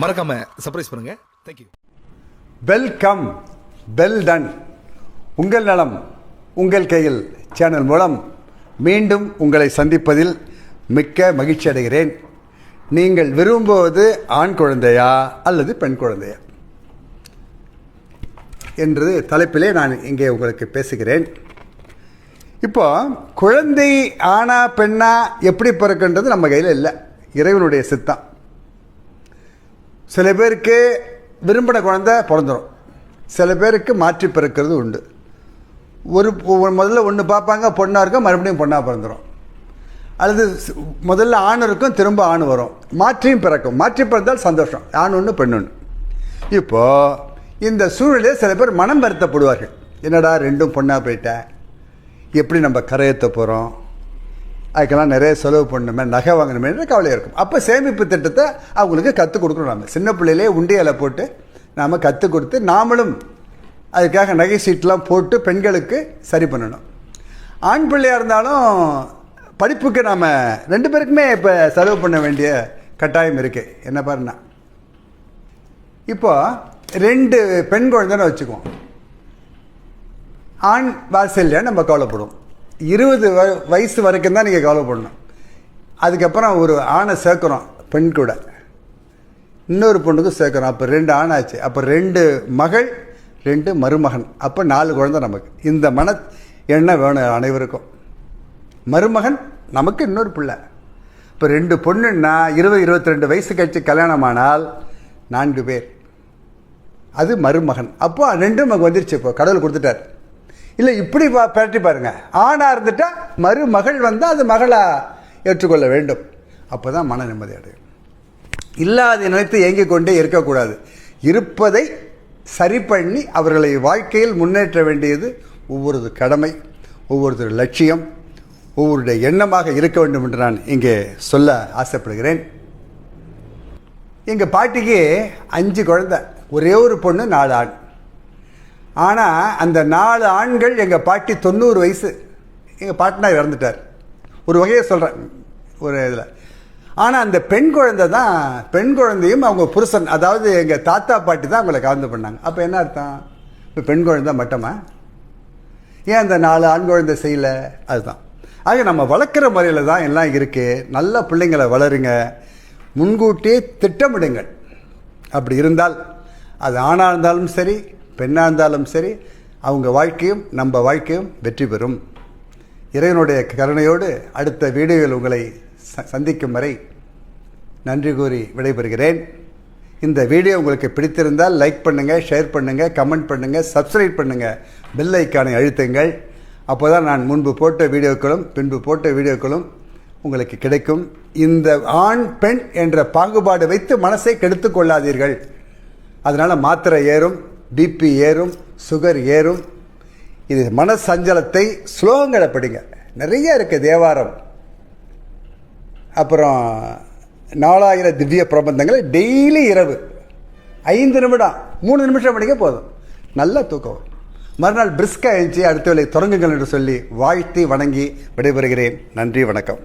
மறக்காம சர்ப்ரைஸ் பண்ணுங்க. Thank you welcome well done உங்கள் நலம் உங்கள் கையில் சேனல் மூலம் மீண்டும் உங்களை சந்திப்பதில் மிக்க மகிழ்ச்சி அடைகிறேன். நீங்கள் விரும்புவது ஆண் குழந்தையா அல்லது பெண் குழந்தையா? என்று தலைப்பிலே நான் இங்கே உங்களுக்கு பேசுகிறேன். இப்போ குழந்தை ஆணா பெண்ணா எப்படி பிறக்குன்றது நம்ம கையில் இல்லை. இறைவனுடைய சித்தம். சில பேருக்கு விரும்பின குழந்தை பிறந்துடும் சில பேருக்கு மாற்றி பிறக்கிறது உண்டு. ஒரு முதல்ல ஒன்று பார்ப்பாங்க பொண்ணாக இருக்கும் மறுபடியும் பொண்ணாக பிறந்துடும் அல்லது முதல்ல ஆண் இருக்கும் திரும்ப ஆண் வரும். மாற்றியும் பிறக்கும். மாற்றி பிறந்தால் சந்தோஷம். ஆண் ஒன்று பெண் ஒன்று இப்போது இந்த சூழலே சில பேர் மனம் வருத்தப்படுவார்கள். என்னடா ரெண்டும் பொண்ணாக போயிட்டேன் எப்படி நம்ம கரையேற்ற போகிறோம் அதுக்கெல்லாம் நிறைய செலவு பண்ணணுமே நகை வாங்கணுமே கவலை இருக்கும். அப்போ சேமிப்பு திட்டத்தை அவங்களுக்கு கற்றுக் கொடுக்கணும் நம்ம சின்ன பிள்ளையிலே உண்டியலை போட்டு நாம் கற்றுக் கொடுத்து நாமளும் அதுக்காக நகை சீட்லாம் போட்டு பெண்களுக்கு சரி பண்ணணும். ஆண் பிள்ளையாக இருந்தாலும் படிப்புக்கு நாம் ரெண்டு பேருக்குமே இப்போ செலவு பண்ண வேண்டிய கட்டாயம் இருக்குது என்ன பாருன்னா. இப்போ ரெண்டு பெண் குழந்தைன்னு வச்சுக்குவோம். ஆண் வாசல்ல நம்ம கவலைப்படுவோம். இருபது வ- வயசு வரைக்கும் தான் நீங்கள் கவலைப்படணும். அதுக்கப்புறம் ஒரு ஆணை சேர்க்குறோம் பெண் கூட. இன்னொரு பொண்ணுக்கும் சேர்க்குறோம். அப்போ ரெண்டு ஆணாச்சு அப்போ ரெண்டு மகள் ரெண்டு மருமகன். அப்போ நாலு குழந்தை நமக்கு. இந்த மன எண்ணம் வேணும் அனைவருக்கும். மருமகன் நமக்கு இன்னொரு பிள்ளை. இப்போ ரெண்டு பொண்ணுன்னா இருபது இருபத்தி ரெண்டு வயசு கழிச்சு கல்யாணம் ஆனால் நான்கு பேர். அது மருமகன். அப்போ ரெண்டும் நமக்கு வந்துருச்சு. இப்போ கடவுள் கொடுத்துட்டார். இல்லை இப்படி பா பரட்டி பாருங்கள் ஆணாக இருந்துட்டால் மருமகள் வந்தால் அது மகளாக ஏற்றுக்கொள்ள வேண்டும். அப்போ தான் மன நிம்மதி அடையும். இல்லாத நினைத்து ஏங்கிக் கொண்டே இருக்கக்கூடாது. இருப்பதை சரி பண்ணி அவர்களை வாழ்க்கையில் முன்னேற்ற வேண்டியது ஒவ்வொரு கடமை ஒவ்வொருத்தர் லட்சியம் ஒவ்வொருடைய எண்ணமாக இருக்க வேண்டும் என்று நான் இங்கே சொல்ல ஆசைப்படுகிறேன். எங்கள் பாட்டிக்கு அஞ்சு குழந்தை. ஒரே ஒரு பொண்ணு நாலு ஆண். ஆனால் அந்த நாலு ஆண்கள் எங்கள் பாட்டி தொண்ணூறு வயசு. எங்கள் பாட்டினார் இறந்துட்டார். ஒரு வகையை சொல்கிறேன் ஒரு இதில். ஆனால் அந்த பெண் குழந்தை தான் பெண் குழந்தையும் அவங்க புருஷன் அதாவது எங்கள் தாத்தா பாட்டி தான் அவங்கள கலந்து பண்ணாங்க. அப்போ என்ன அர்த்தம்? இப்போ பெண் குழந்தை மட்டுமா? ஏன் அந்த நாலு ஆண் குழந்தை செய்யலை? அதுதான். ஆக நம்ம வளர்க்குற முறையில் தான் எல்லாம் இருக்குது நல்ல பிள்ளைங்களை வளருங்க. முன்கூட்டியே திட்டமிடுங்கள். அப்படி இருந்தால் அது ஆணாக இருந்தாலும் சரி பெண்ணாக இருந்தாலும் சரி அவங்க வாழ்க்கையும் நம்ம வாழ்க்கையும் வெற்றி பெறும். இறைவனுடைய கருணையோடு அடுத்த வீடியோவில் உங்களை ச- சந்திக்கும் வரை நன்றி கூறி விடைபெறுகிறேன். இந்த வீடியோ உங்களுக்கு பிடித்திருந்தால் லைக் பண்ணுங்கள் ஷேர் பண்ணுங்கள் கமெண்ட் பண்ணுங்கள் சப்ஸ்கிரைப் பண்ணுங்கள் பெல் ஐக்கானை அழுத்துங்கள். அப்போ தான் நான் முன்பு போட்ட வீடியோக்களும் பின்பு போட்ட வீடியோக்களும் உங்களுக்கு கிடைக்கும். இந்த ஆண் பெண் என்ற பாகுபாடு வைத்து மனசை கெடுத்து கொள்ளாதீர்கள். அதனால் மாத்திரை ஏறும். பிபி ஏறும் சுகர் ஏறும். இது மன சஞ்சலத்தை ஸ்லோகங்களை படிங்க. நிறைய இருக்குது தேவாரம். அப்புறம் நாலாயிரம் திவ்ய பிரபந்தங்களை டெய்லி இரவு. ஐந்து நிமிடம் மூணு நிமிஷம் படிக்க போதும். நல்லா தூக்கம். மறுநாள் பிரிஸ்காக எழுச்சி அடுத்த வேலை தொடங்குங்கள் என்று சொல்லி வாழ்த்தி வணங்கி விடைபெறுகிறேன். நன்றி வணக்கம்.